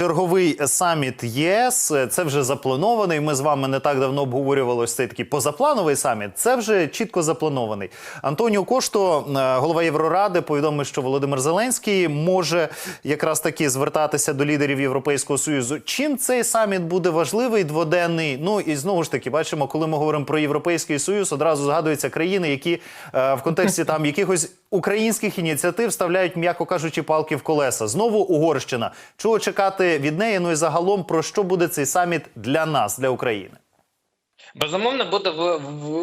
Черговий саміт ЄС це вже запланований. Ми з вами не так давно обговорювали ось цей такий позаплановий саміт. Це вже чітко запланований. Антоніо Кошто, е, голова Євроради, повідомив, що Володимир Зеленський може якраз таки звертатися до лідерів Європейського союзу. Чим цей саміт буде важливий, дводенний? Ну і знову ж таки, бачимо, коли ми говоримо про європейський союз, одразу згадуються країни, які е, в контексті там якихось українських ініціатив вставляють, м'яко кажучи, палки в колеса. Знову Угорщина. Чого чекати від неї? Ну і загалом про що буде цей саміт для нас, для України? Безумовно, буде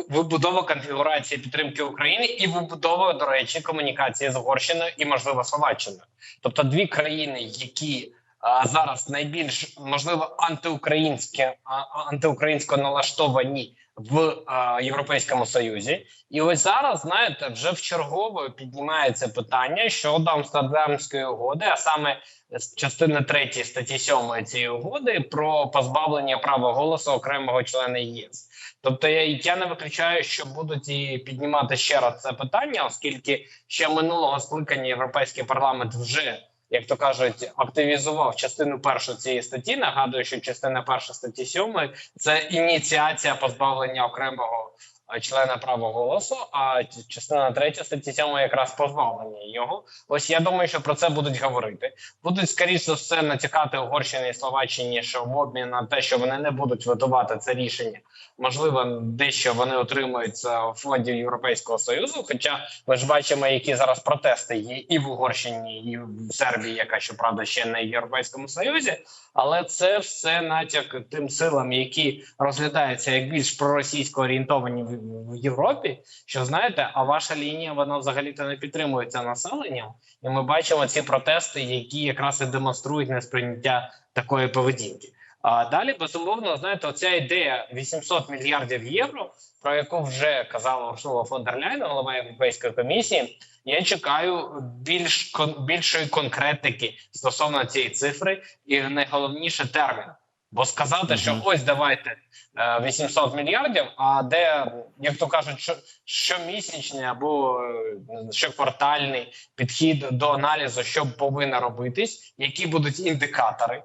вибудова конфігурації підтримки України і вибудова, до речі, комунікації з Угорщиною і можливо Словаччиною. Тобто дві країни, які а, зараз найбільш можливо антиукраїнське а, антиукраїнсько налаштовані в а, Європейському Союзі, і ось зараз знаєте, вже в чергове піднімається питання щодо Амстердамської угоди, а саме з частини 3 статті 7 цієї угоди про позбавлення права голосу окремого члена ЄС. Тобто я, я не виключаю, що будуть і піднімати ще раз це питання, оскільки ще минулого скликання європейський парламент вже. Як то кажуть, активізував частину першу цієї статті. Нагадую, що частина перша статті 7 – це ініціація позбавлення окремого члена права голосу. А частина третя статті 7 якраз позбавлення його. Ось я думаю, що про це будуть говорити. Будуть скоріш за все натякати Угорщині і Словаччині, що в обмін на те, що вони не будуть витувати це рішення, можливо, дещо вони отримують це в фонді Європейського союзу. Хоча ми ж бачимо, які зараз протести є і в Угорщині, і в Сербії, яка щоправда ще не в Європейському Союзі, але це все натяк тим силам, які розглядаються як більш проросійсько орієнтовані в, в Європі. Що знаєте, а ваша лінія вона взагалі то не підтримується населенням, і ми бачимо ці протести, які якраз і демонструють несприйняття такої поведінки. А далі безумовно знаєте, оця ідея 800 мільярдів євро, про яку вже казала Урсула фон дер Ляйн, голова Європейської комісії. Я чекаю більш більшої конкретики стосовно цієї цифри, і найголовніше термін. Бо сказати, що ось давайте е, 800 мільярдів, а де, як то кажуть, що щомісячний або е, щоквартальний підхід до аналізу, що повинно робитись, які будуть індикатори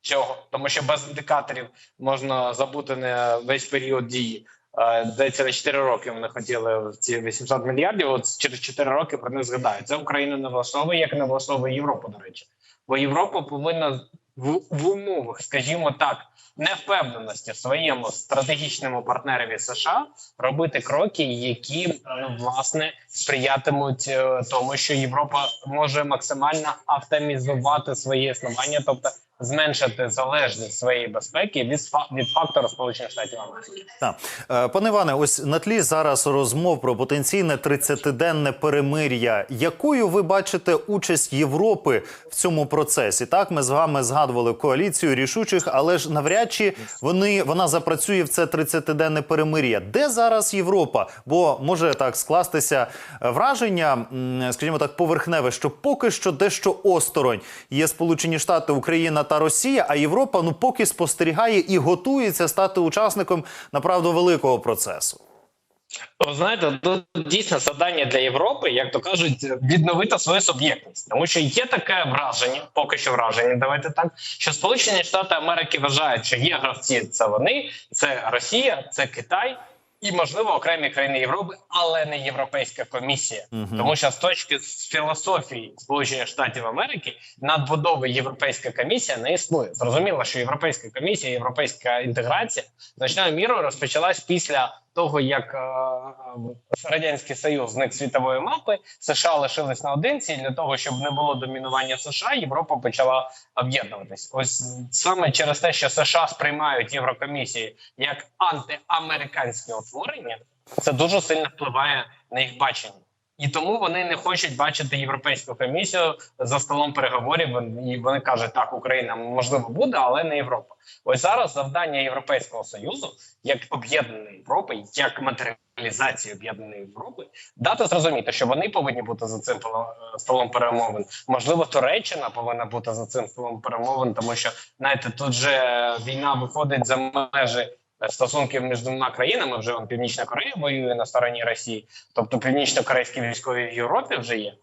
цього, тому що без індикаторів можна забути не весь період дії. Е, Здається, на 4 роки вони хотіли ці 800 мільярдів. От через 4 роки про них згадають. Це Україну не влаштовує, як не влаштовує Європу. До речі, бо Європа повинна в, в умовах, скажімо так, невпевненості своєму стратегічному партнерові США робити кроки, які е, власне сприятимуть е, тому, що Європа може максимально автомізувати своє існування, тобто зменшити залежність своєї безпеки від від фактору Сполучених Штатів Америки. Так. Е, Пане Іване, ось на тлі зараз розмов про потенційне 30-денне перемир'я. Якою ви бачите участь Європи в цьому процесі? Так, ми з вами згадували коаліцію рішучих, але ж навряд чи вони вона запрацює в це 30-денне перемир'я. Де зараз Європа? Бо може так скластися е, враження, скажімо так, поверхневе, що поки що дещо осторонь є Сполучені Штати, Україна та Росія, а Європа ну поки спостерігає і готується стати учасником направду великого процесу. Знаєте, тут дійсно завдання для Європи, як то кажуть, відновити свою суб'єктність, тому що є таке враження, поки що враження. Давайте так, що Сполучені Штати Америки вважають, що є гравці це вони, це Росія, це Китай. І можливо окремі країни Європи, але не Європейська комісія, тому що з точки з філософії Сполучених Штатів Америки надбудови Європейська комісія не існує. Зрозуміло, що Європейська комісія, європейська інтеграція значною мірою розпочалась після того, як е, радянський союз зник світової мапи, США лишились наодинці. І для того, щоб не було домінування США, Європа почала об'єднуватись. Ось саме через те, що США сприймають Єврокомісію як антиамериканське утворення, це дуже сильно впливає на їх бачення. І тому вони не хочуть бачити європейську комісію за столом переговорів. І вони кажуть, так Україна можливо буде, але не Європа. Ось зараз завдання Європейського союзу, як об'єднаної Європи, як матеріалізації об'єднаної Європи, дати зрозуміти, що вони повинні бути за цим е, столом перемовин. Можливо, Туреччина повинна бути за цим столом перемовин, тому що знаєте, тут же війна виходить за межі стосунків між двома країнами. Вже он, Північна Корея воює на стороні Росії, тобто північно-корейські військові в Європі вже є.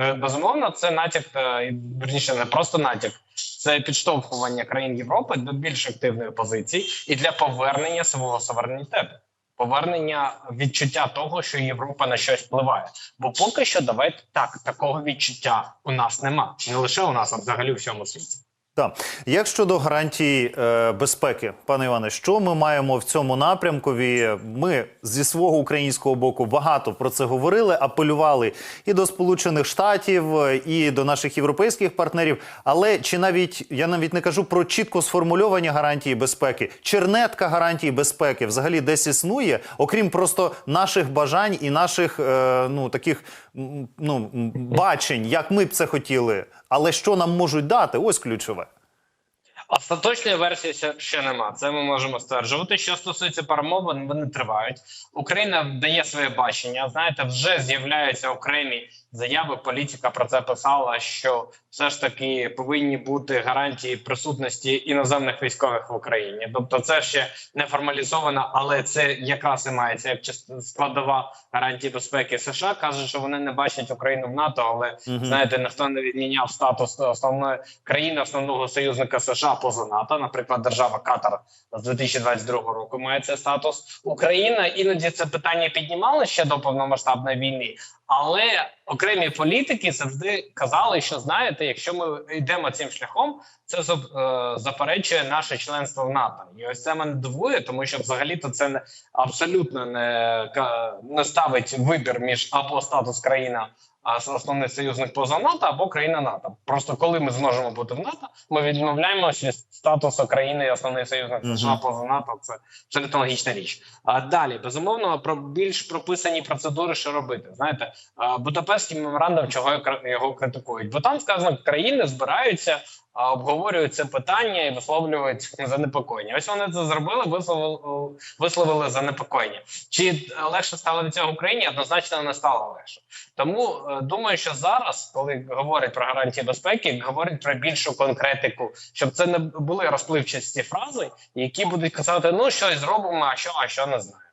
Е, Безумовно, це натяк, е, верніше, не просто натяк, це підштовхування країн Європи до більш активної позиції і для повернення свого суверенітету. Повернення відчуття того, що Європа на щось впливає. Бо поки що давайте так, такого відчуття у нас нема. Не лише у нас, а взагалі у всьому світі. Так, як щодо гарантій е, безпеки, пане Іване, що ми маємо в цьому напрямкові? Ми зі свого українського боку багато про це говорили, апелювали і до Сполучених Штатів, е, і до наших європейських партнерів. Але чи навіть я навіть не кажу про чітко сформульовані гарантії безпеки, чернетка гарантій безпеки взагалі десь існує, окрім просто наших бажань і наших е, ну таких ну бачень, як ми б це хотіли. Але що нам можуть дати? Ось ключове. Остаточної версії ще, нема. Це ми можемо стверджувати. Що стосується перемовин, вони тривають. Україна дає своє бачення. Знаєте, вже з'являються окремі заяви. Політика про це писала, що все ж таки повинні бути гарантії присутності іноземних військових в Україні. Тобто, це ще не формалізовано, але це якраз і мається як складова гарантії безпеки. США кажуть, що вони не бачать Україну в НАТО, але знаєте, ніхто не відміняв статус основної країни, основного союзника США поза НАТО. Наприклад, держава Катар з 2022 року має цей статус. Україна іноді це питання піднімала ще до повномасштабної війни, але окремі політики завжди казали, що знаєте, якщо ми йдемо цим шляхом, це е, заперечує наше членство в НАТО. І ось це мене дивує, тому що взагалі-то це не абсолютно не, не ставить вибір між або статус країна. А основний союзник поза НАТО або країна НАТО. Просто коли ми зможемо бути в НАТО, ми відмовляємося від статусу країни і основний союзник США поза НАТО. Це абсолютно логічна річ. А далі безумовно про більш прописані процедури, що робити. Знаєте, Будапештський меморандум, чого його- критикують, бо там сказано, країни збираються. Обговорюють це питання і висловлюють занепокоєння. Ось вони це зробили, висловили, висловили занепокоєння. Чи легше стало від цього Україні? Однозначно не стало легше. Тому е, думаю, що зараз, коли говорять про гарантії безпеки, говорять про більшу конкретику, щоб це не були розпливчасті фрази, які будуть казати: ну щось зробимо, а що, а що не знаю.